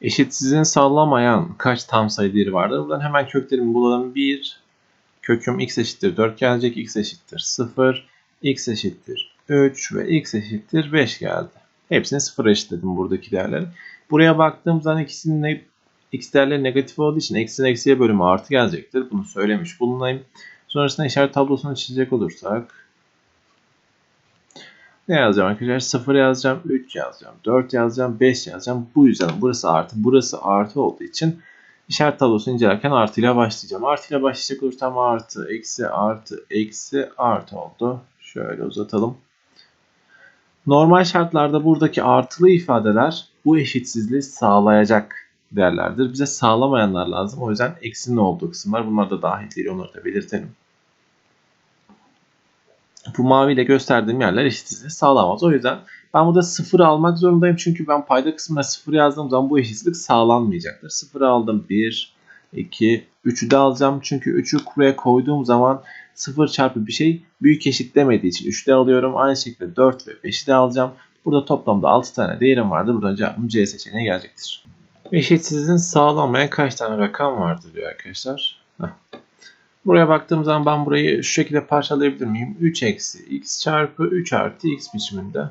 Eşitsizliğini sağlamayan kaç tam sayı değeri vardır? Buradan hemen köklerimi bulalım. 1, köküm x eşittir 4 gelecek. x eşittir 0, x eşittir 3 ve x eşittir 5 geldi. Hepsini 0 eşitledim buradaki değerleri. Buraya baktığım zaman ikisinin ne, x değerleri negatif olduğu için eksinin eksiye bölümü artı gelecektir. Bunu söylemiş bulunayım. Sonrasında işaret tablosunu çizecek olursak ne yazacağım arkadaşlar? 0 yazacağım, 3 yazacağım, 4 yazacağım, 5 yazacağım. Bu yüzden burası artı, burası artı olduğu için işaret tablosunu incelerken artıyla başlayacağım. Artıyla başlayacak olursam artı, eksi, artı, eksi, artı oldu. Şöyle uzatalım. Normal şartlarda buradaki artılı ifadeler bu eşitsizliği sağlayacak değerlerdir. Bize sağlamayanlar lazım. O yüzden eksinin olduğu kısımlar bunlar da dahil değil. Onları da belirtelim. Bu maviyle gösterdiğim yerler eşitsizliği sağlamaz. O yüzden ben burada sıfır almak zorundayım. Çünkü ben payda kısmına sıfır yazdığım zaman bu eşitsizlik sağlanmayacaktır. Sıfır aldım 1, 2, 3'ü de alacağım. Çünkü 3'ü buraya koyduğum zaman 0 çarpı bir şey büyük eşit demediği için 3'te alıyorum. Aynı şekilde 4 ve 5'i de alacağım. Burada toplamda 6 tane değerim vardır. Buradan cevabım C seçeneği gelecektir. Eşitsizliğin sağlanmayan kaç tane rakam vardır diyor arkadaşlar. Buraya baktığım zaman ben burayı şu şekilde parçalayabilir miyim? 3 eksi x çarpı 3 artı x biçiminde.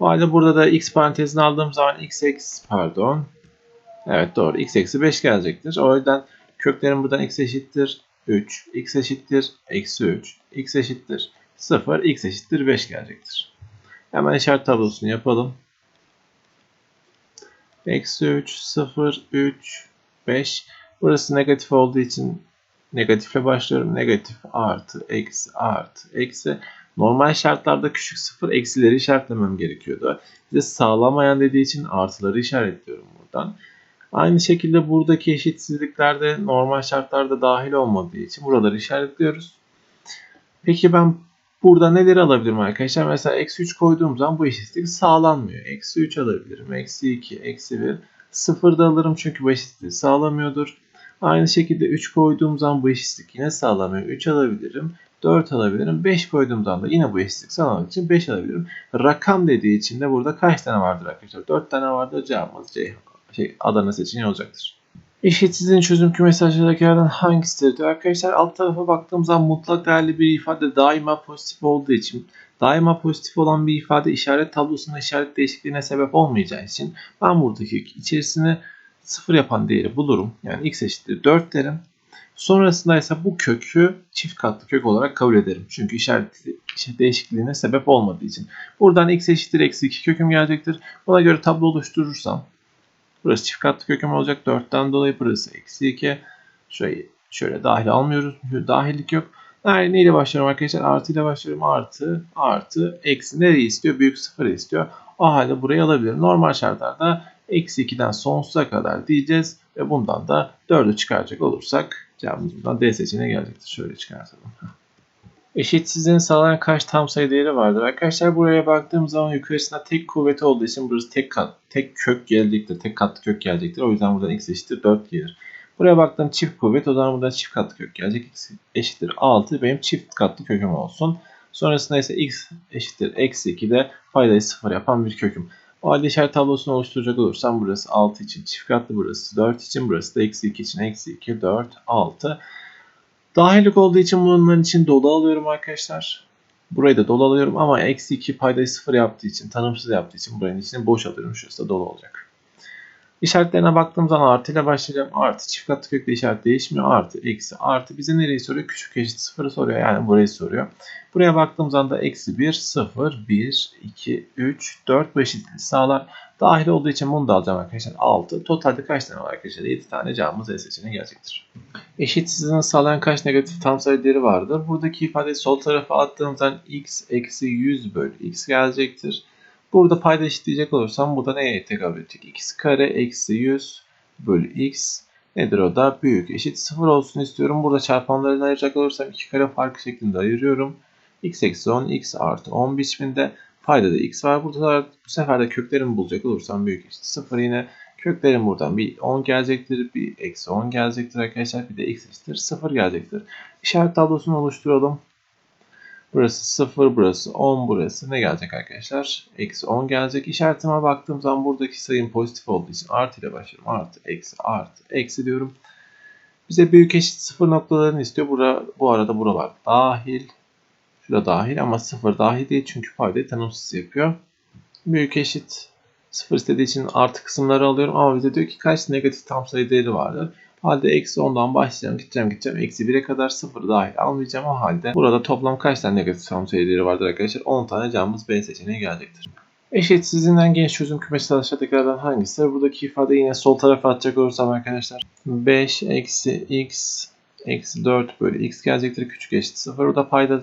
O halde burada da x parantezini aldığım zaman x eksi pardon. Evet doğru x eksi 5 gelecektir. O yüzden köklerim buradan x eşittir 3, x eşittir eksi 3, x eşittir 0, x eşittir 5 gelecektir. Hemen işaret tablosunu yapalım. Eksi 3, 0, 3, 5. Burası negatif olduğu için negatifle başlıyorum. Negatif artı, eksi, artı, eksi. Normal şartlarda küçük sıfır eksileri işaretlemem gerekiyordu. Bize sağlamayan dediği için artıları işaretliyorum buradan. Aynı şekilde buradaki eşitsizliklerde normal şartlarda dahil olmadığı için buraları işaretliyoruz. Peki ben burada neleri alabilirim arkadaşlar? Mesela eksi 3 koyduğum zaman bu eşitsizlik sağlanmıyor. Eksi 3 alabilirim. Eksi 2, eksi 1. 0 da alırım çünkü bu eşitsizliği sağlamıyordur. Aynı şekilde 3 koyduğum zaman bu eşitsizlik yine sağlamıyor. 3 alabilirim. 4 alabilirim. 5 koyduğum zaman da yine bu eşitlik sağlamak için 5 alabilirim. Rakam dediği için de burada kaç tane vardır arkadaşlar? 4 tane vardır. Cevabımız C şey, Adana seçeneği olacaktır. Eşitsizliğin çözüm kümesi aşağıdakilerden hangisidir diyor. Arkadaşlar alt tarafa baktığım zaman mutlak değerli bir ifade daima pozitif olduğu için daima pozitif olan bir ifade işaret tablosunda işaret değişikliğine sebep olmayacağı için ben buradaki içerisine sıfır yapan değeri bulurum. Yani x eşittir 4 derim. Sonrasında ise bu kökü çift katlı kök olarak kabul ederim. Çünkü işaret değişikliğine sebep olmadığı için. Buradan x eşittir eksi 2 köküm gelecektir. Buna göre tablo oluşturursam Burası çift katlı köküm olacak. 4'ten dolayı burası eksi 2. Şöyle, şöyle dahil almıyoruz. Şöyle dahillik yok. Yani neyle başlıyorum arkadaşlar? Artı ile başlıyorum. Artı, artı, eksi. Nereyi istiyor? Büyük sıfır istiyor. O halde burayı alabilirim. Normal şartlarda eksi 2'den sonsuza kadar diyeceğiz. Ve bundan da 4'ü çıkaracak olursak cevabımız buradan D seçeneğine gelecektir. Şöyle çıkartalım. Eşitsizliğin sağlayan kaç tam sayı değeri vardır? Arkadaşlar buraya baktığım zaman yukarısında tek kuvveti olduğu için burası tek kat, tek kök gelecektir. Tek katlı kök gelecektir. O yüzden buradan x eşittir 4 gelir. Buraya baktığım çift kuvvet o zaman buradan çift katlı kök gelecek. x eşittir 6 benim çift katlı köküm olsun. Sonrasında ise x eşittir eksi 2 de faydayı 0 yapan bir köküm. O halde işaret tablosunu oluşturacak olursam burası 6 için çift katlı, burası 4 için, burası da eksi 2 için eksi 2, 4, 6. Dahillik olduğu için bunların için dolu alıyorum arkadaşlar. Burayı da dolu alıyorum ama eksi 2 paydayı 0 yaptığı için, tanımsız yaptığı için buranın içini boş alıyorum. Şurası da dolu olacak. İşaretlerine baktığım zaman artı ile başlayacağım. Artı çift katlı kökle işaret değişmiyor. Artı, eksi, artı bize nereyi soruyor? Küçük eşit sıfırı soruyor. Yani burayı soruyor. Buraya baktığım zaman da eksi 1, 0, 1, 2, 3, 4 bu eşitliği sağlar. Dahil olduğu için bunu da alacağım arkadaşlar. 6. Totalde kaç tane var arkadaşlar? 7 tane cevabımız E seçeneği gelecektir. Eşitsizliğini sağlayan kaç negatif tam sayı değeri vardır? Buradaki ifadeyi sol tarafa attığımızdan x eksi 100 bölü x gelecektir. Burada payda eşitleyecek olursam bu da neye tekabül edecek? x kare eksi 100 bölü x nedir o da? Büyük eşit 0 olsun istiyorum. Burada çarpanlarını ayıracak olursam 2 kare farkı şeklinde ayırıyorum. x eksi 10 x artı 10 biçiminde payda da x var. Burada bu sefer de köklerimi bulacak olursam büyük eşit 0 yine köklerim buradan bir 10 gelecektir. Bir eksi 10 gelecektir arkadaşlar. Bir de eşittir 0 gelecektir. İşaret tablosunu oluşturalım. Burası 0, burası 10, burası ne gelecek arkadaşlar? Eksi 10 gelecek. İşaretime baktığım zaman buradaki sayım pozitif olduğu için artı ile başlıyorum. Artı, eksi, artı, eksi diyorum. Bize büyük eşit sıfır noktalarını istiyor. Bura, bu arada buralar dahil. Şurada dahil ama sıfır dahil değil çünkü paydayı tanımsız yapıyor. Büyük eşit sıfır istediği için artı kısımları alıyorum ama bize diyor ki kaç negatif tam sayı değeri vardır. Halde eksi 10'dan başlayacağım. Gideceğim gideceğim. Eksi 1'e kadar 0 dahil almayacağım. O halde burada toplam kaç tane negatif tam sayıları vardır arkadaşlar? 10 tane cevabımız B seçeneği gelecektir. Eşitsizliğinden genç çözüm kümesi aşağıdakilerden hangisi? Buradaki ifade yine sol tarafa atacak olursam arkadaşlar. 5 eksi x eksi 4 bölü x gelecektir. Küçük eşit 0. Burada payda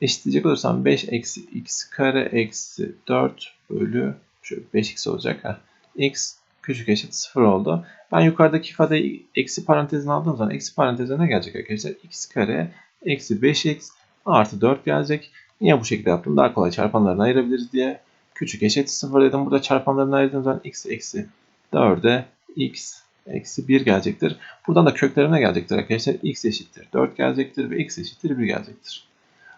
eşitleyecek olursam 5 eksi x kare eksi 4 bölü şöyle 5x olacak. Ha. x küçük eşit 0 oldu. Ben yukarıdaki ifadeyi eksi parantezine aldığım zaman eksi parantezine ne gelecek arkadaşlar? x kare eksi 5x artı 4 gelecek. Niye bu şekilde yaptım? Daha kolay çarpanlarını ayırabiliriz diye. Küçük eşit 0 dedim. Burada çarpanlarını ayırdığım zaman x eksi 4'e x eksi 1 gelecektir. Buradan da köklerine gelecektir arkadaşlar. x eşittir 4 gelecektir ve x eşittir 1 gelecektir.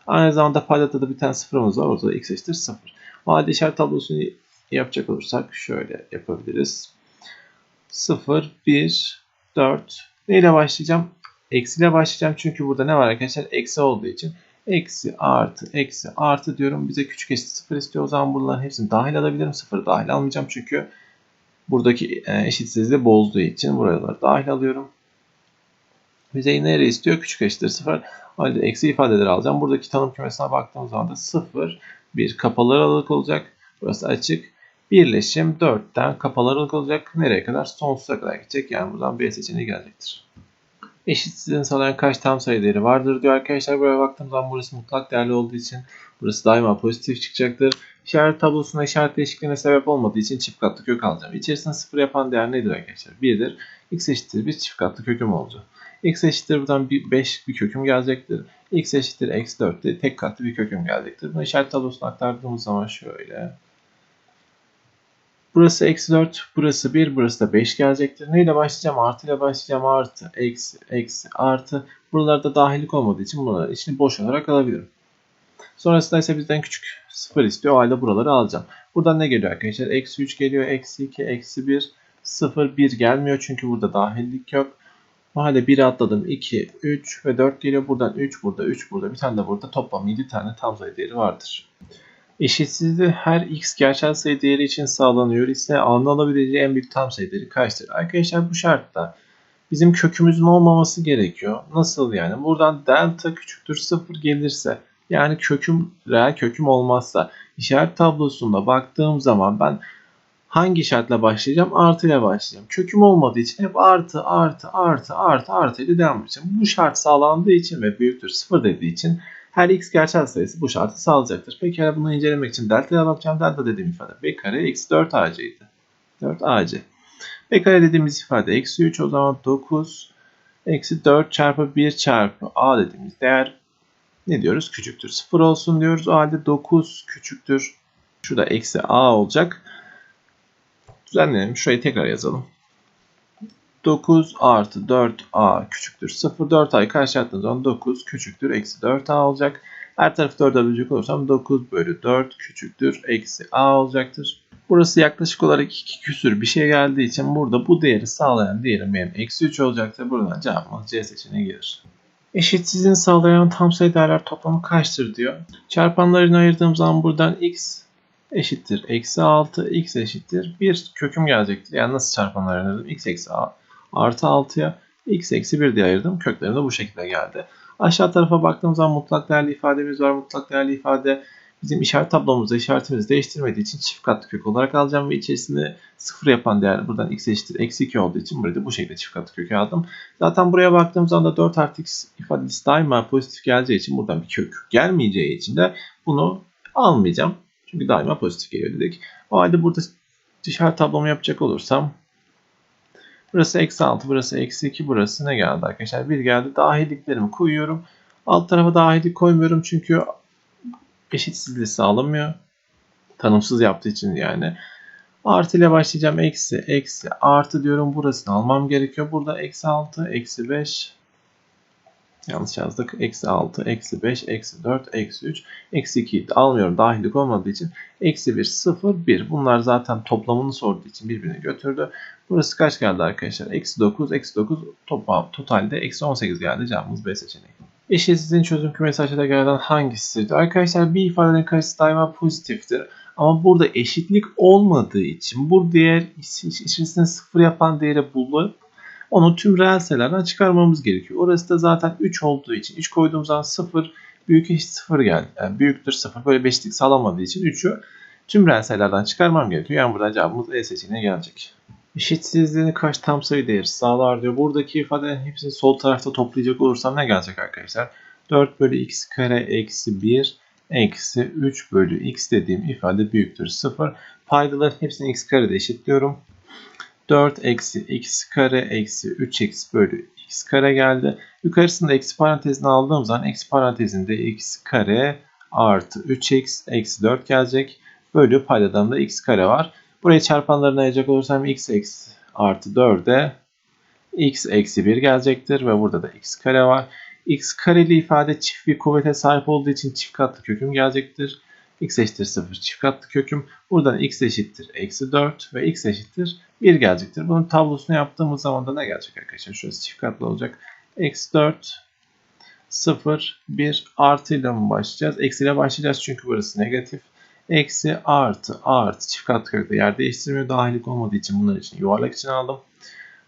Aynı zamanda paydada da bir tane sıfırımız var. Orada da x eşittir 0. O halde işaret tablosunu yapacak olursak şöyle yapabiliriz. 0, 1, 4. Neyle başlayacağım? Eksiyle başlayacağım çünkü burada ne var arkadaşlar? Eksi olduğu için. Eksi, artı, eksi, artı diyorum. Bize küçük eşit 0 istiyor. O zaman bunların hepsini dahil alabilirim. 0 dahil almayacağım çünkü buradaki e, eşitsizliği bozduğu için buraları dahil alıyorum. Bize nereye istiyor? Küçük eşittir 0. O halde eksi ifadeleri alacağım. Buradaki tanım kümesine baktığımız zaman da 0, 1 kapalı aralık olacak. Burası açık. Birleşim 4'ten kapalı aralık olacak. Nereye kadar? Sonsuza kadar gidecek. Yani buradan B seçeneği gelecektir. Eşitsizliğini sağlayan kaç tam sayı değeri vardır diyor arkadaşlar. Buraya baktığım zaman burası mutlak değerli olduğu için burası daima pozitif çıkacaktır. İşaret tablosuna işaret değişikliğine sebep olmadığı için çift katlı kök alacağım. İçerisinde sıfır yapan değer nedir arkadaşlar? 1'dir. X eşittir 1 çift katlı köküm olacak. X eşittir buradan bir 5 bir köküm gelecektir. X eşittir eksi 4 de tek katlı bir köküm gelecektir. Bunu işaret tablosuna aktardığımız zaman şöyle. Burası eksi 4, burası 1, burası da 5 gelecektir. Neyle başlayacağım? Artı ile başlayacağım. Artı, eksi, eksi, artı. Buralarda dahillik olmadığı için bunları içini boş olarak alabilirim. Sonrasında ise bizden küçük 0 istiyor. O halde buraları alacağım. Buradan ne geliyor arkadaşlar? Eksi 3 geliyor, eksi 2, eksi 1, 0, 1 gelmiyor. Çünkü burada dahillik yok. O halde 1'i atladım. 2, 3 ve 4 geliyor. Buradan 3 burada, 3 burada. Bir tane de burada. Toplam 7 tane tam sayı değeri vardır. Eşitsizliği her x gerçel sayı değeri için sağlanıyor ise A'nın alabileceği en büyük tam sayı değeri kaçtır? Arkadaşlar bu şartta bizim kökümüzün olmaması gerekiyor. Nasıl yani? Buradan delta küçüktür 0 gelirse yani köküm reel köküm olmazsa işaret tablosunda baktığım zaman ben hangi şartla başlayacağım? Artı ile başlayacağım. Köküm olmadığı için hep artı artı artı artı artı ile devam edeceğim. Bu şart sağlandığı için ve büyüktür 0 dediği için her x gerçel sayısı bu şartı sağlayacaktır. Peki bunu incelemek için delta'ya bakacağım. Delta dediğim ifade b kare eksi 4 ac'ydi. 4 ac. b kare dediğimiz ifade eksi 3 o zaman 9 eksi 4 çarpı 1 çarpı a dediğimiz değer ne diyoruz? Küçüktür. 0 olsun diyoruz. O halde 9 küçüktür. Şurada eksi a olacak. Düzenleyelim. Şurayı tekrar yazalım. 9 artı 4a küçüktür 0. 4a'yı karşılattığım zaman 9 küçüktür eksi 4a olacak. Her tarafı 4'e bölecek olursam 9 bölü 4 küçüktür eksi a olacaktır. Burası yaklaşık olarak 2 küsür bir şey geldiği için burada bu değeri sağlayan değerim benim eksi 3 olacaktır. Buradan cevabımız C seçeneği gelir. Eşitsizliğini sağlayan tam sayı değerler toplamı kaçtır diyor. Çarpanlarını ayırdığım zaman buradan x eşittir eksi 6, x eşittir 1 köküm gelecektir. Yani nasıl çarpanlar ayırdım? x eksi a artı 6'ya x eksi 1 diye ayırdım. Köklerim de bu şekilde geldi. Aşağı tarafa baktığımız zaman mutlak değerli ifademiz var. Mutlak değerli ifade bizim işaret tablomuzda işaretimizi değiştirmediği için çift katlı kök olarak alacağım ve içerisinde sıfır yapan değer buradan x eşittir eksi 2 olduğu için burayı da bu şekilde çift katlı köke aldım. Zaten buraya baktığımız zaman da 4 artı x ifadesi daima pozitif geleceği için buradan bir kök gelmeyeceği için de bunu almayacağım. Çünkü daima pozitif geliyor dedik. O halde burada işaret tablomu yapacak olursam Burası eksi 6, burası eksi 2, burası ne geldi arkadaşlar? 1 geldi. Dahilliklerimi koyuyorum. Alt tarafa dahillik koymuyorum çünkü eşitsizliği sağlamıyor. Tanımsız yaptığı için yani. Artı ile başlayacağım. Eksi, eksi, artı diyorum. Burasını almam gerekiyor. Burada eksi 6, eksi 5, Yanlış yazdık. Eksi 6, eksi 5, eksi 4, eksi 3, eksi 2 almıyorum dahillik olmadığı için. Eksi 1, 0, 1. Bunlar zaten toplamını sorduğu için birbirini götürdü. Burası kaç geldi arkadaşlar? Eksi 9, eksi 9 toplam, totalde eksi 18 geldi. Cevabımız B seçeneği. Eşitsizliğin çözüm kümesi aşağıda gelen hangisidir? Arkadaşlar bir ifadenin karşısı daima pozitiftir. Ama burada eşitlik olmadığı için bu değer içerisinde sıfır yapan değeri bulup onu tüm reel sayılardan çıkarmamız gerekiyor. Orası da zaten 3 olduğu için 3 koyduğumuz zaman 0 büyük eşit 0 geldi. Yani büyüktür 0 böyle beşlik sağlamadığı için 3'ü tüm reel sayılardan çıkarmam gerekiyor. Yani buradan cevabımız E seçeneğine gelecek. Eşitsizliğini kaç tam sayı değeri sağlar diyor. Buradaki ifadelerin hepsini sol tarafta toplayacak olursam ne gelecek arkadaşlar? 4 bölü x kare eksi 1 eksi 3 bölü x dediğim ifade büyüktür 0. Paydaların hepsini x kare de eşitliyorum. 4 eksi x kare eksi 3x bölü x kare geldi. Yukarısında eksi parantezini aldığım zaman eksi parantezinde x kare artı 3x eksi 4 gelecek. Bölü paydadan da x kare var. Buraya çarpanlarını ayıracak olursam x eksi artı 4'e x eksi 1 gelecektir. Ve burada da x kare var. x kareli ifade çift bir kuvvete sahip olduğu için çift katlı köküm gelecektir. x eşittir 0 çift katlı köküm. Buradan x eşittir eksi 4 ve x eşittir 1 gelecektir. Bunun tablosunu yaptığımız zaman da ne gelecek arkadaşlar? Şurası çift katlı olacak. Eksi 4 0 1 artıyla mı başlayacağız? Eksiyle başlayacağız çünkü burası negatif. Eksi artı artı çift katlı kökte yer değiştirmiyor. Dahillik olmadığı için bunlar için yuvarlak için aldım.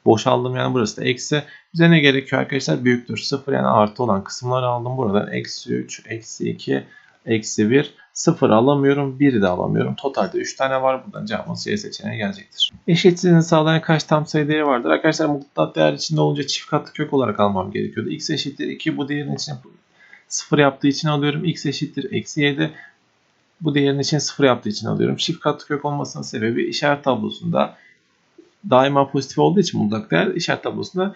Boşaldım yani burası da eksi. Bize ne gerekiyor arkadaşlar? Büyüktür 0 yani artı olan kısımları aldım. Buradan eksi 3, eksi 2, eksi 1. 0 alamıyorum. 1 de alamıyorum. Totalde 3 tane var. Buradan cevabımız C seçeneği gelecektir. Eşitsizliğini sağlayan kaç tam sayı değeri vardır? Arkadaşlar mutlak değer içinde olunca çift katlı kök olarak almam gerekiyordu. x eşittir 2 bu değerin içine 0 yaptığı için alıyorum. x eşittir eksi 7 bu değerin için 0 yaptığı için alıyorum. Çift katlı kök olmasının sebebi işaret tablosunda daima pozitif olduğu için mutlak değer işaret tablosunda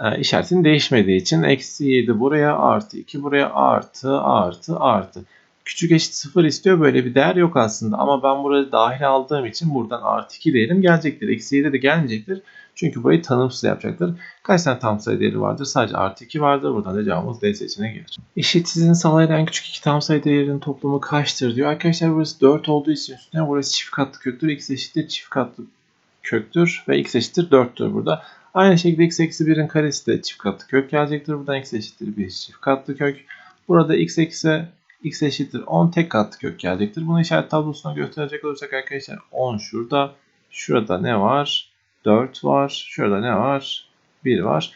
e, işaretin değişmediği için eksi 7 buraya artı 2 buraya artı artı artı. Küçük eşit 0 istiyor böyle bir değer yok aslında ama ben burayı dahil aldığım için buradan artı 2 değerim gelecektir. Eksi 7 de gelmeyecektir. Çünkü burayı tanımsız yapacaktır. Kaç tane tam sayı değeri vardır? Sadece artı 2 vardır. Buradan da cevabımız D seçeneğine gelir. Eşitsizliğin sağlayan küçük iki tam sayı değerinin toplamı kaçtır diyor. Arkadaşlar burası 4 olduğu için üstüne burası çift katlı köktür. X eşittir çift katlı köktür ve x eşittir 4'tür burada. Aynı şekilde x eksi 1'in karesi de çift katlı kök gelecektir. Buradan x eşittir 1 çift katlı kök. Burada x eksi x eşittir 10 tek katlı kök gelecektir. Bunu işaret tablosuna gösterecek olursak arkadaşlar 10 şurada. Şurada ne var? 4 var. Şurada ne var? 1 var.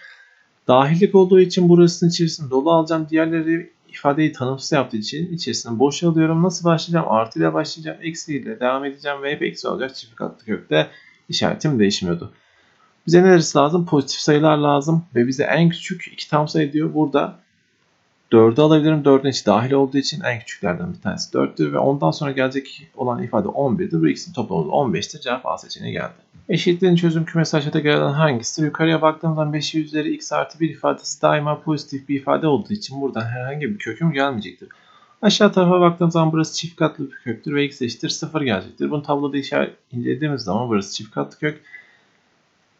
Dahillik olduğu için burasının içerisinde dolu alacağım. Diğerleri ifadeyi tanımsız yaptığı için içerisine boş alıyorum. Nasıl başlayacağım? Artı ile başlayacağım. Eksi ile devam edeceğim ve hep eksi olacak. Çift katlı kökte işaretim değişmiyordu. Bize neresi lazım? Pozitif sayılar lazım ve bize en küçük iki tam sayı diyor. Burada 4'ü alabilirim. 4'ün içi dahil olduğu için en küçüklerden bir tanesi 4'tür ve ondan sonra gelecek olan ifade 11'dir. Bu ikisinin toplamı 15'tir. Cevap A seçeneği geldi. Eşitliğin çözüm kümesi aşağıda gelen hangisidir? Yukarıya baktığımız zaman 5 üzeri x artı 1 ifadesi daima pozitif bir ifade olduğu için buradan herhangi bir köküm gelmeyecektir. Aşağı tarafa baktığımız zaman burası çift katlı bir köktür ve x eşittir 0 gelecektir. Bunu tabloda işaret incelediğimiz zaman burası çift katlı kök.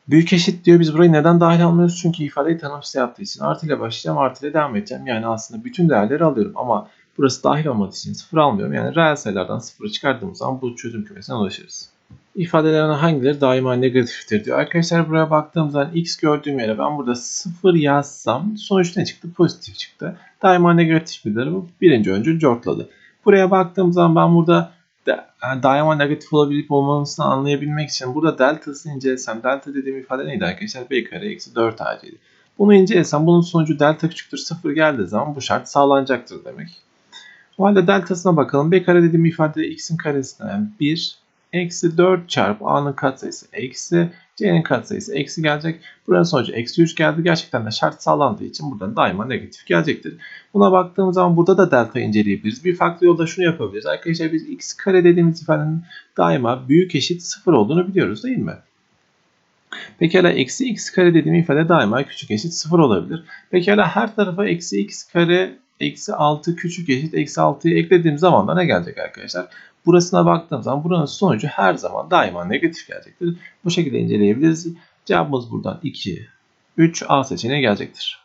Büyük eşit diyor. Biz burayı neden dahil almıyoruz? Çünkü ifadeyi tanımsız yaptığı için. Artı ile başlayacağım. Artı ile devam edeceğim. Yani aslında bütün değerleri alıyorum. Ama burası dahil olmadığı için sıfır almıyorum. Yani reel sayılardan sıfırı çıkardığımız zaman bu çözüm kümesine ulaşırız. İfadelerin hangileri daima negatiftir diyor. Arkadaşlar buraya baktığım zaman x gördüğüm yere ben burada sıfır yazsam sonuç ne çıktı? Pozitif çıktı. Daima negatif midir bu? Birinci öncül cortladı. Buraya baktığım zaman ben burada daima negatif olabilip olmamasını anlayabilmek için burada deltasını incelesem delta dediğim ifade neydi arkadaşlar? b kare eksi 4 ac'ydi. Bunu incelesem bunun sonucu delta küçüktür 0 geldiği zaman bu şart sağlanacaktır demek. O halde deltasına bakalım. b kare dediğim ifade x'in karesinden 1 eksi 4 çarpı a'nın katsayısı eksi c'nin katsayısı eksi gelecek. Buranın sonucu eksi 3 geldi. Gerçekten de şart sağlandığı için buradan daima negatif gelecektir. Buna baktığımız zaman burada da delta inceleyebiliriz. Bir farklı yolda şunu yapabiliriz. Arkadaşlar biz x kare dediğimiz ifadenin daima büyük eşit 0 olduğunu biliyoruz değil mi? Pekala eksi x kare dediğim ifade daima küçük eşit 0 olabilir. Pekala her tarafa eksi x kare eksi 6 küçük eşit eksi 6'yı eklediğim zaman da ne gelecek arkadaşlar? Burasına baktığım zaman buranın sonucu her zaman daima negatif gelecektir. Bu şekilde inceleyebiliriz. Cevabımız buradan 2, 3 A seçeneği gelecektir.